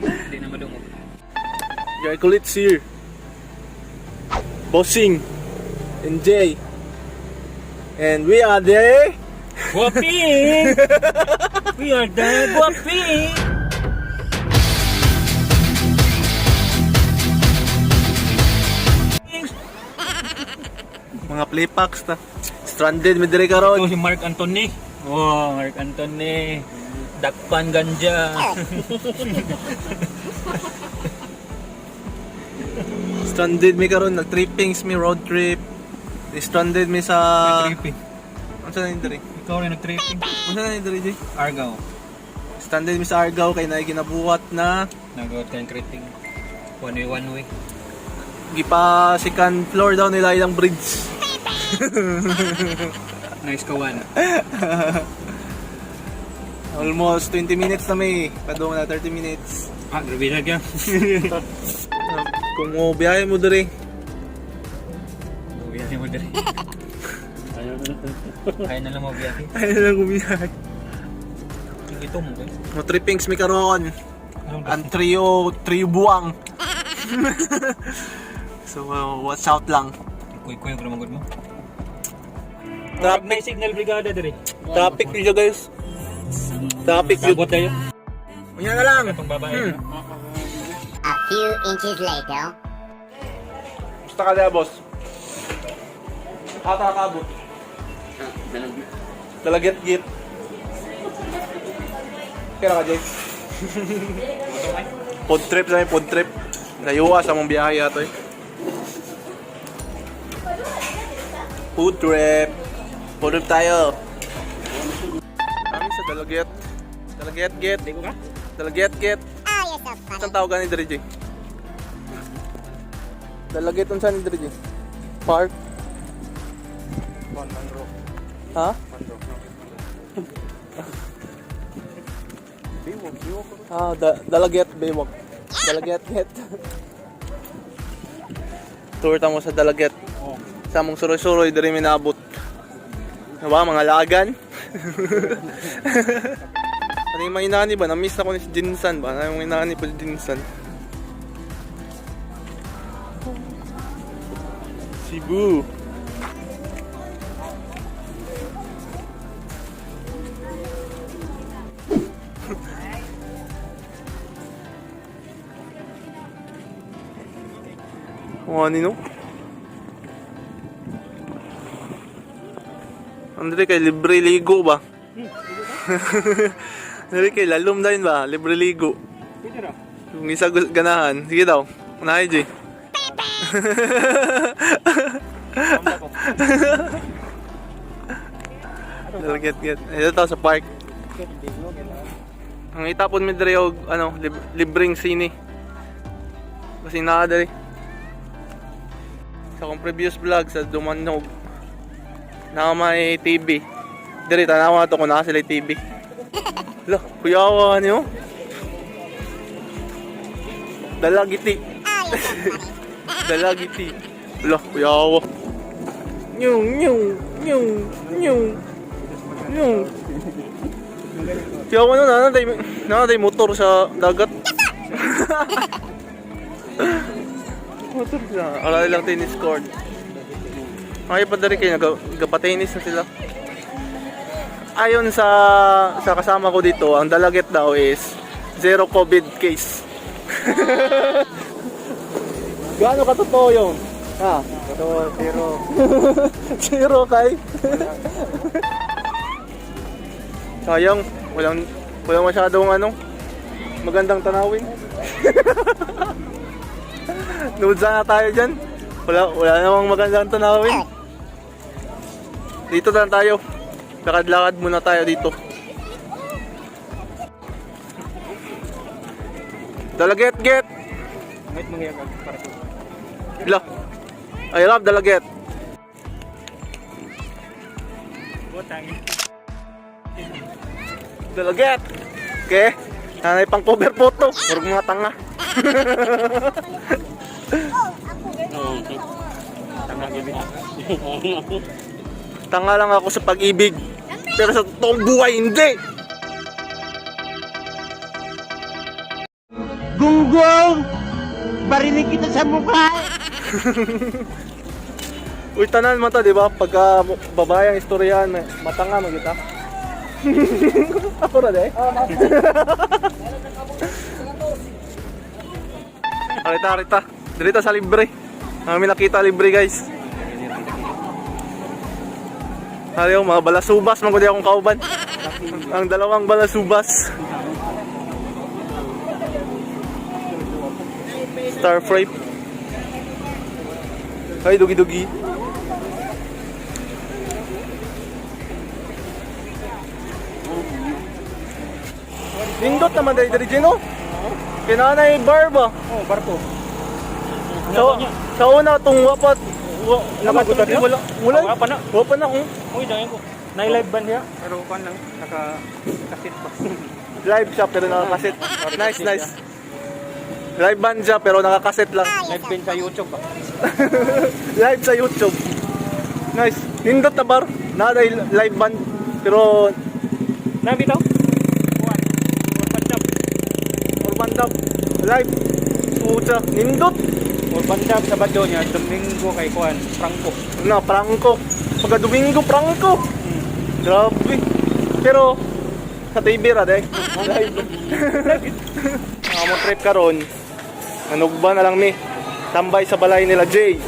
Hindi na madungog. Guy Kulits here. Bossing. And Jay. And we are the... Guwaping! We are the guwaping! Mga playpacks ta. Stranded mi dire Ito karon. si Mark Anthony. Wow, Mark Anthony. Dakpan ganja. Stranded mi karon nag trippings mi road trip. Stranded mi sa Tripping. Unsa na ni dire? Ikaw rin nag-tripping. Unsa na ni dire Jay? Argao. Stranded mi sa Argao kay naay ginabuhat na Nagawad ka ng tripping. One way, one way. gipa second floor daw nila ilang bridge. Nice kawan. Almost 20 minutes na may. Padung na 30 minutes. Ah, grabe na ka. Kung mo biyahe mo dire, Biyahe mo dali. Kaya na lang mo biyahe. ay na lang gumiyahe. Ito mo ba? Mo trippings mi karon. Ang trio, trio buwang. so, uh, watch out lang. Kuy-kuy ang mo. Traffic, May signal brigada diri. traffic nyo guys. Traffic yun. Sabot tayo. Yan na lang. Itong babae. Hmm. A few inches later. Gusto ka na, boss? Ata kabot. Dalagit git. Kaya ka, Jay. Pod trip sa pod trip. Layuwa sa mong biyahe ato eh. Food trip. Food trip tayo. Hindi ko ka? Oh, Dalagit git. you're so funny. Saan tawag ni Dre J? Dalagit unsa ni Dre J? Park? Ha? Ah, da Dalaget Baywalk. Dalaget get. Tour ta mo sa Dalaget. Oo. Sa mong suroy-suroy diri minabot. Diba, mga lagan? Ano yung mga inani ba? Na-miss na ko ni si Jinsan ba? Ano yung inani po si Jinsan? Cebu. O ano Andre kay libre ligo ba? Andre kay lalom din ba? Libre ligo. Pwede ra. Kung isa ganahan, sige daw. Unahay, G. Tama ko. Get, get. Ito to sa park. Ang itapon mi diri og ano, lib- libreng sini. Kasi naa diri. Sa akong previous vlog sa Dumanog. Na may TV. Diri tanawa to kung naa sila TV. Lo, kuyawa niyo. Dalagiti. Dalagiti. Lo, kuyawa. Nyung, nyung, nyung, nyung. Nyung. Ako nun, nanaday, nanaday motor sa dagat. motor siya. Alala lang tennis court. Ay pa kayo, nagpa-tennis na sila. Ayon sa sa kasama ko dito, ang dalaget daw is zero COVID case. Gaano ka totoo yun? Ha? Ito, zero. Zero kay. Sayang, walang walang masyadong ano magandang tanawin. Nood sana tayo diyan. Wala wala namang magandang tanawin. Dito na tayo. Lakad-lakad muna tayo dito. Dalaget get. Wait, mangyayag. Para ko. Ila. I love dalaget. Butang. Dalaget. Okay. Nanay pang cover photo. Murag mga tanga. Oo. Tama gabi. Tanga lang ako sa pag-ibig. Pero sa totoong buhay, hindi. Gunggong! Barinig kita sa mukha! Uy, tanan man ta, di ba? Pagka babae ang istoryahan, mata nga magita. Ako na, de? Arita, arita. Dirita sa libre. Kami nakita libre, guys. Ayaw, mga balasubas, di akong kauban. ang dalawang balasubas. Star fry. Ay, dugi-dugi. Nindot naman dahil dari Gino. Kinanay barba. Oh, barko. Sa, sa una itong wapat. Wa, Nakagutan niya? wala. Wala. Wala pa na. Wala pa na. oh. Uy, dangin ko. Nai-live ba niya? Pero kan lang, naka kasit ba? Live siya pero nakakaset. Nice, nice. Live band siya pero nakakaset lang. Live pin sa YouTube ba? Live sa YouTube. Nice. Nindot na bar. Na dahil live band. Pero Nabi daw? Kuwan. Urban Dub. urban dub. Live. Pucha. Nindot. Urban Dub sa badyo niya, Domingo kay Kuwan, Franco. Na, Franco. Pagka Domingo, Franco. Grabe. Pero, sa TV ra. Live. Mga mo trip karon. Anugba na lang mi. Tambay sa balay nila, Jay.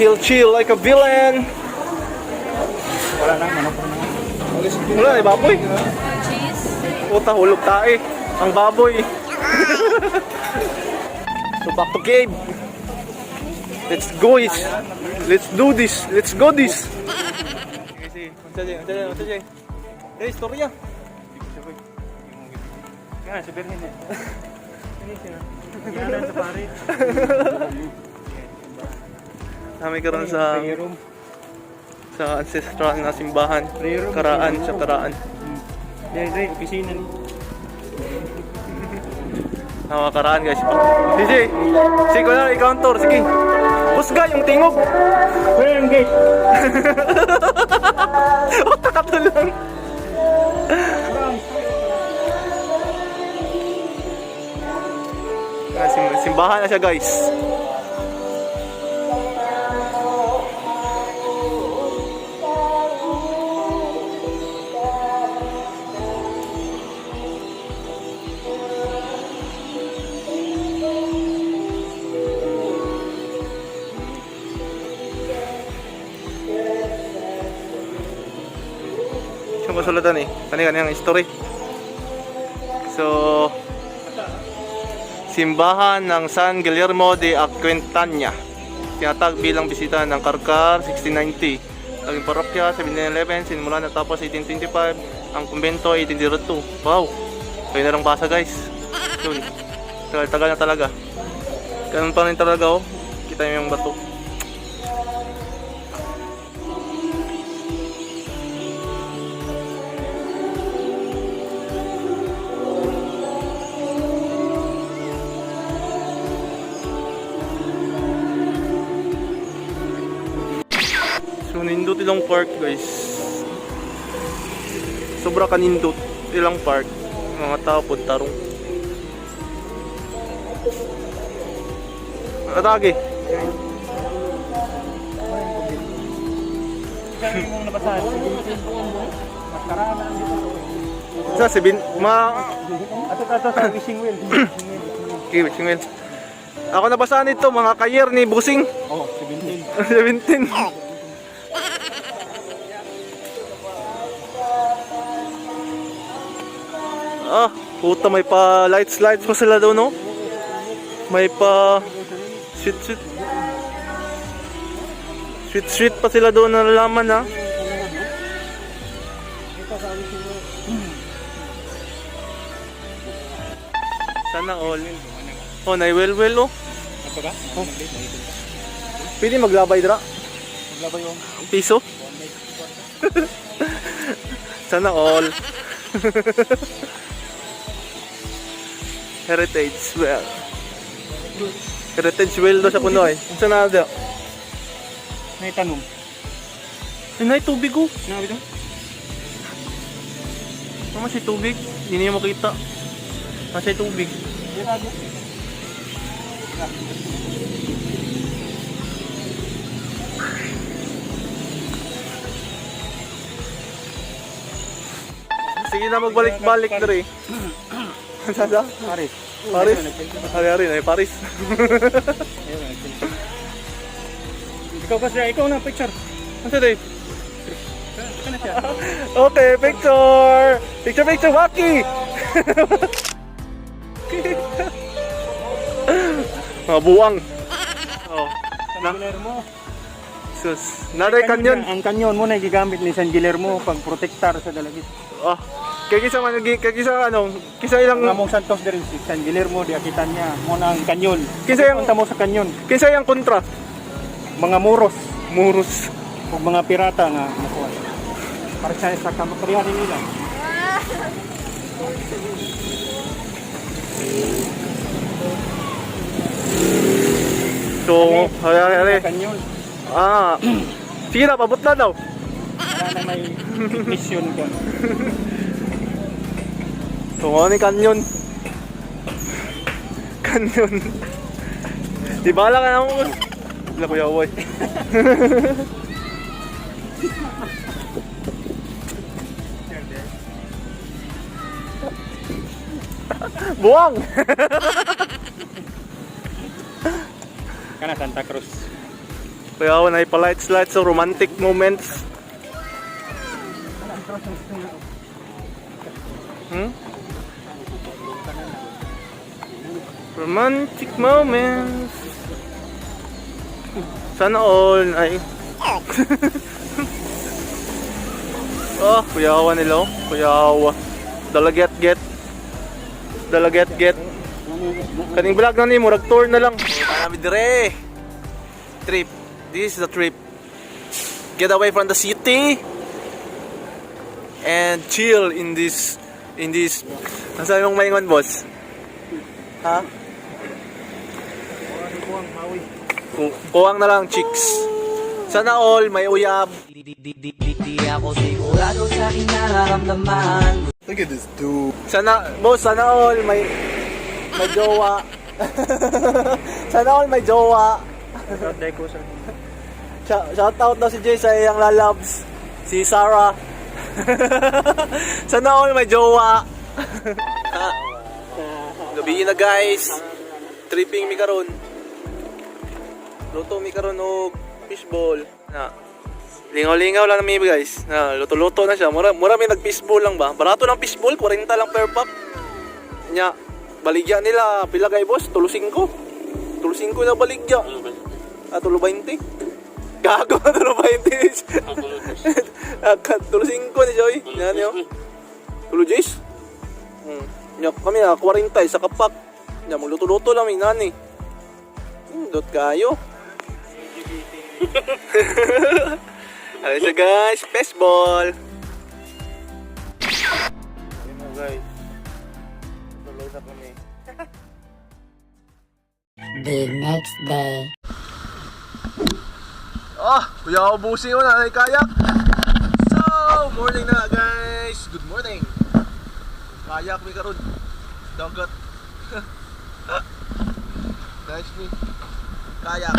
Chill, chill like a villain. Wala nang manok na. Wala, eh, baboy. Puta, hulog tae. Ang baboy. so back to cave. Let's go is. Let's do this. Let's go this. Sige, sige. Unsa Jay? Unsa Jay? Unsa Jay? Eh, istorya. Nga, si Berhin eh. Yan sa pare. Kami karon sa sa ancestral na simbahan. Karaan sa karaan. Dahil dahil, opisina ni. Mga karaan guys. DJ, sige ko na i-counter. Sige. Husga yung tingog. Wala yung gate. Otak ka lang. Ah, sim- simbahan na siya guys. Yung kasulatan eh. Kani-kani ang story. So, simbahan ng San Guillermo de Aquintana. Tinatag bilang bisita ng Karkar 1690. Naging parokya 1711, sinimula natapos 1825. Ang kumbento 1802. Wow! Kayo na lang basa guys. Yun. Tagal-tagal na talaga. Ganun pa rin talaga oh. Kita yung bato. Ilang park guys. Sobra kanindot ilang park. Mga tao po tarong. Atake. Sa sibin ma Ato ato sa wheel. Okay, wait, wait. Ako nabasahan ito mga kayer ni Busing. Oh, 17. 17. Ah, puta may pa lights lights pa sila doon, no? May pa sweet sweet. Sweet sweet pa sila doon na nalaman, ha? Sana all. Oh, naiwelwel, oh. Ato ka? Oh. Pwede maglabay dra. Maglabay yung Piso? Sana all. Heritage well. Heritage well do sa kuno ay. Sana na da. naitanong. Ay nay tubig ko. Nabi daw? Naman si tubig. Hindi niyo makita. Nasa tubig. Sige na magbalik-balik na rin. Sasa? Paris. Paris? Hari-hari na eh, Paris. Ikaw kasi, ikaw na picture. Ano sa Dave? Okay, picture! Picture, picture, Waki! Mga buwang. Oh. San Guillermo. Sus. Naday kanyon. Ang kanyon mo na gigamit ni San Guillermo pag protectar sa dalagit. Oh. Kaya kisa man kaya kisa ano, kisa ilang Ang among Santos din si San Guillermo di akitan niya mo na ang kanyon. Kinsa yung- Punta mo sa kanyon. kisa yang kontra. Mga muros Muros. ug mga pirata nga nakuha. Para sa sa kamaterihan nila. So, hari hari. Kanyon. Ah. Sige na, pabot na daw. Wala na may mission ko. Yung kanyon? Kanyon. Di bala ka na mo. Wala kuya boy. Buwang! Kana Santa Cruz. Kaya ako na ipalights lights so romantic moments. Hmm? Romantic moments. Sana all ay. oh, kuyawa nila oh. Kuyawa. Dalaget get. Dalaget get. Kaning vlog na ni murag tour na lang. Kami dire. Trip. This is the trip. Get away from the city and chill in this in this Nasa yung maingon boss? Ha? Ku- Kuwang na lang chicks. Sana all may uyab. Look at this dude. Sana boss, sana all may may jowa. sana all may jowa. Ko sa Shout, shout out daw si Jay sa iyang lalabs. Si Sarah. Sana all may jowa. Gabi na guys. Tripping mi karon. Luto mi karon og fishball. Na. Lingaw-lingaw lang mi guys. Na luto-luto na siya. Mura mura mi nag fishball lang ba? Barato ng fishball, 40 lang per pack. Nya baligya nila pila kay boss? Tulo 5. Tulo 5 na baligya. Ah, tulo 20. Gago, tulo 20. Ah, tulo 5 ni Joy. Yan yun. Tulo Jace? Hmm. Nya kami na 40 sa kapak. Nya magluto-luto lang mi nani. Dot kayo. Ano siya guys? Fastball. Ayun mo guys. Tuloy na kami. The next day. Ah, kuya ubusin ko na ay kayak. So, morning na guys. Good morning. Kayak mi karon. Dagat. nice ni. Kayak.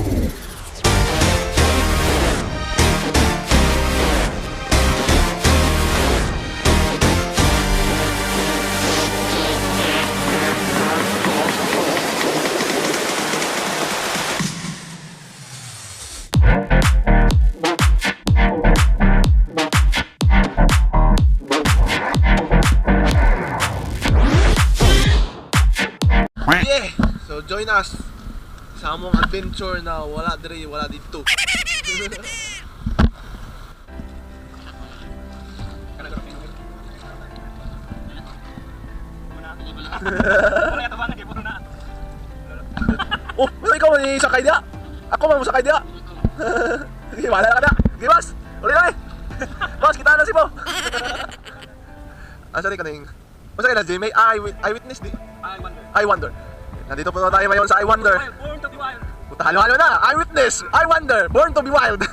adventure na wala dire wala dito. oh, ano ikaw ni sakay dia? Ako man mo sakay dia. Wala ka na. Boss. Uli na eh. boss, kita na si Bo. Asa ni kaning? Basta kaya na, Jimmy, eye, eyewitness di. I wonder. I wonder. Nandito po tayo ngayon sa I wonder. Born to be wild. Puta, halo-halo na. Eyewitness. I wonder. Born to be wild. Na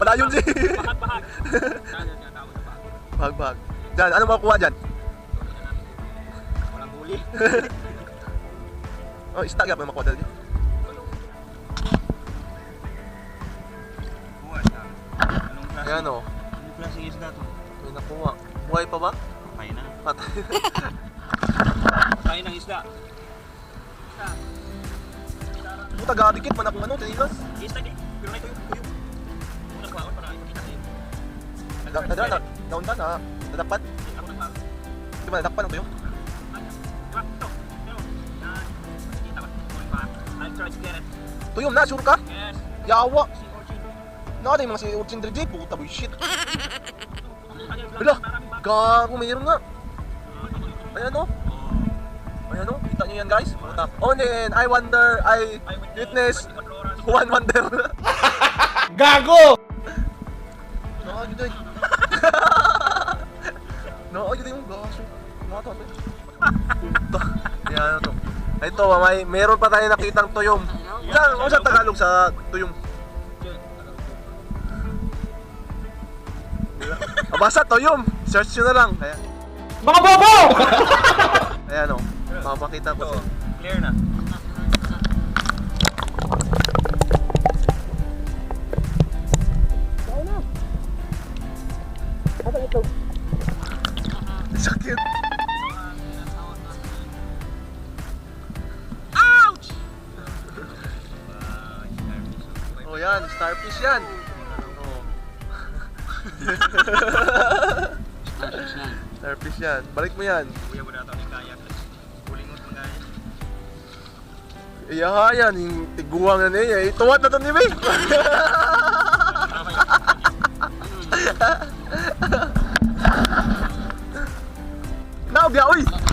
Padayon si. bahag-bahag. Bahag-bahag. Diyan, ano makukuha dyan? Walang huli. Oh, isda ka pa makuha dyan. Klase? Ayan o. Anong klase isda to? May nakuha. Buhay pa ba? Patay na. Patay. Patay ng isda. Puta, gadikit man akong ano, tinilas. Isda di. Pero na ito yung tuyong. Unang baon para. Da, da, da, daon ba na? Nadapat? Ako nang baon. Di ba nadakpan ang tuyo? Diba? Ito. Pero, na, nakikita ba? Going back. I'll try to get it. Tuyom na, sure ka? Yes. Yawa. Nakata yung mga si Urchin Dredge. Puta, boy, shit. Hala, gago, mayroon nga. Ayan o. Ayan o, yan guys. Puta. Oh, and then, I wonder, I witness, 24 oras. one wonder. Gago! Nakagod ay. Nakagod yung gaso. Mata to. Puta. Yan ano to. Ito, may meron pa tayo nakitang tuyom. Saan, ano sa Tagalog sa tuyom? Ah, basta tuyom. Search nyo na lang. Ayan. Mga bobo! Ayan o. Papakita ko sa clear na. Sakit. Ouch! Oh yan, starfish yan. Oh. starfish yan. Balik mo yan. Kuya mo na ito ni Kaya. Iya yan, yung tiguang na niya. Ituwad na to ni May. Naog ya, uy!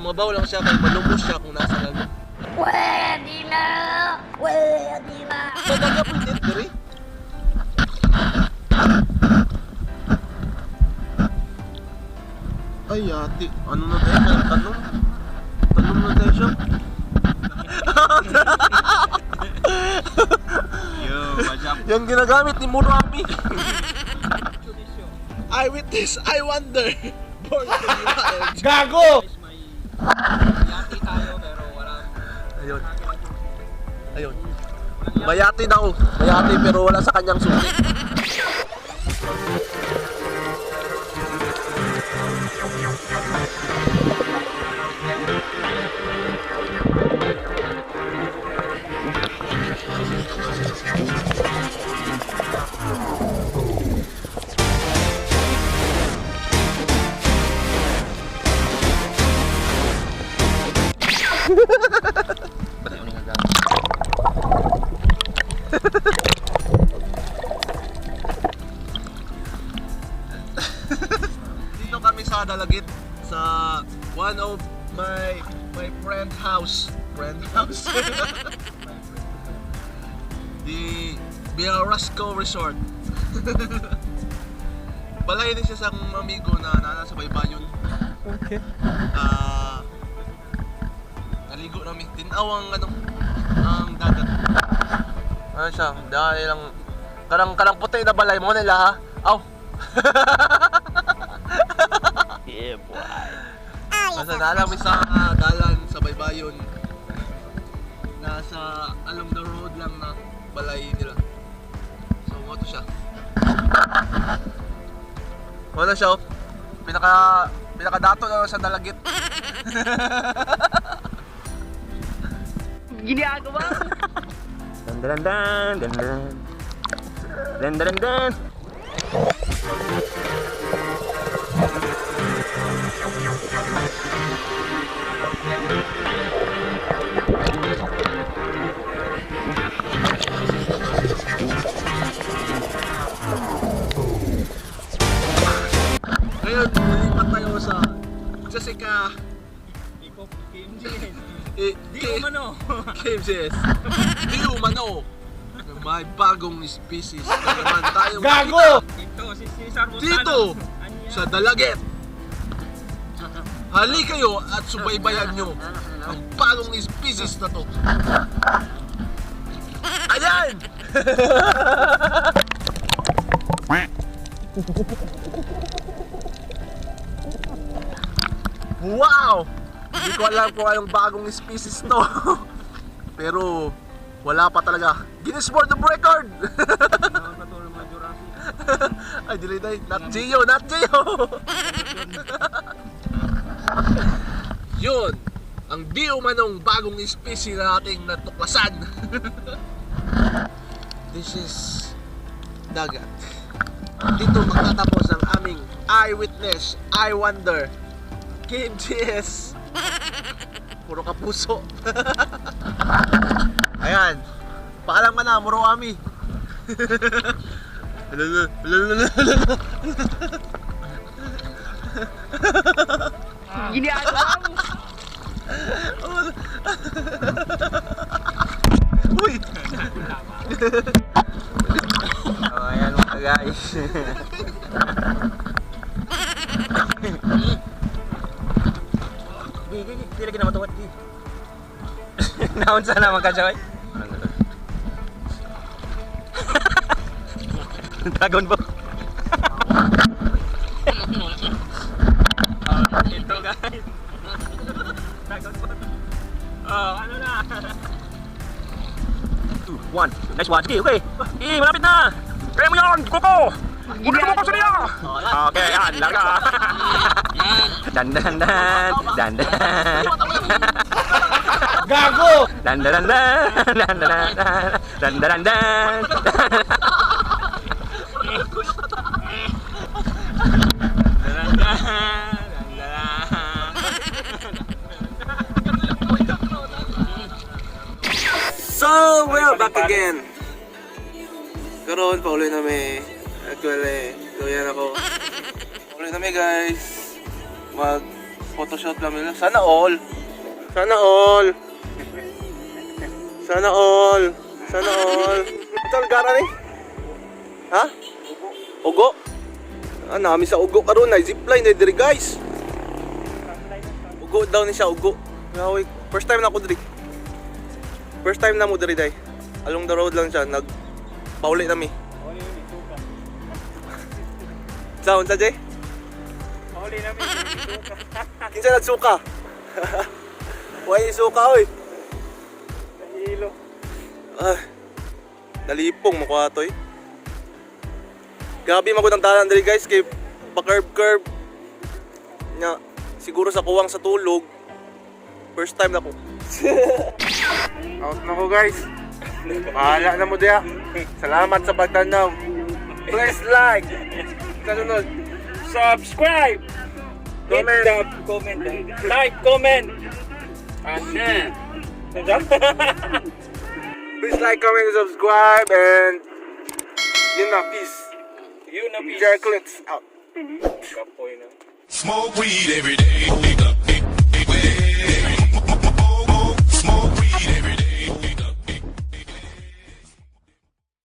Ang tuyong sa mabaw lang siya kay malumos siya kung nasa lalim. Pwede na! Pwede na! Talaga po din, diri. Ay, ate. Ano na tayo? Tanong? Tanong? Tanong na tayo siya? Yo. Yung ginagamit ni Murami. Eyewitness, I wonder. Born to be wild. Gago! Mayati daw. Mayati pero wala sa kanyang susi. Dito one of my my friend house. Friend house. Di Biarasco Resort. Balay din siya sa amigo na nasa Baybayon. Okay. Ah, naligo namin. Tinaw ang ano, ang dagat. Ano siya? Dahil lang karang karang puti na balay mo nila ha. Aw. Nasa nalang sa dalan sa Baybayon. Nasa along the road lang na balay nila. So, mo to siya. Wala siya. oh. Pinaka pinaka dato na sa dalagit. Ginagawa! Dan dan dan dan dan dan dan dan Ngayon, lilipat tayo sa Jessica. Hip-hop eh, Di umano. KMJS Di umano. May bagong species. Gago! Dito, si Cesar Montanos Dito! Ano sa Dalaget Hali kayo at subaybayan nyo ang bagong species na to. Ayan! wow! Hindi ko alam kung anong bagong species to. Pero wala pa talaga. Guinness World of Record! Ay, dili day. Not Geo, not Geo! Yun! Ang di umanong bagong species na ating natuklasan. This is dagat. Dito magtatapos ang aming eyewitness, I wonder, KMGS. Puro kapuso. Ayan. Paalam ka na, muro kami. Uy! Oh, ayan mga guys. Di, di, di, di lagi naman tuwat. Naon sana magkasaway. Dragon Ball. One. Sige, okay. Eh, malapit na. Kaya mo yan, Koko! Huwag ka lumabas sa niya! Okay, yan, larga. Dan dan dan, dan dan. Gago! Dan dan dan dan, dan dan dan, dan dan dan. Dan dan So, we're back again. Karoon, paulit na may actually, doyan ako. Paulit na may guys. Mag photoshoot lang nila. Sana all. Sana all. Sana all. Sana all. Ang gara ni? Ha? Ugo? Ah, nami sa ugo karon na zipline na diri guys. Ugo daw ni siya ugo. First time na ako diri. First time na mo diri day. Along the road lang siya, nag pauli na mi. Sa unsa jay? Pauli na mi. Kinsa nagsuka? Way suka oy. Hilo. Ah. Nalipong mo ko eh. Grabe magud ang tanan diri guys kay pa curve curve. Nya siguro sa kuwang sa tulog. First time na ko. Out na ko guys. Mahala na mo diya. Salamat sa pagtanaw. Please like. Kasunod. Subscribe! Comment. Hit the comment. Like, comment, and share. Please like, comment, and subscribe and yun na, peace. Yun na, peace. Jar Clips out. Kapoy na. Smoke weed every day.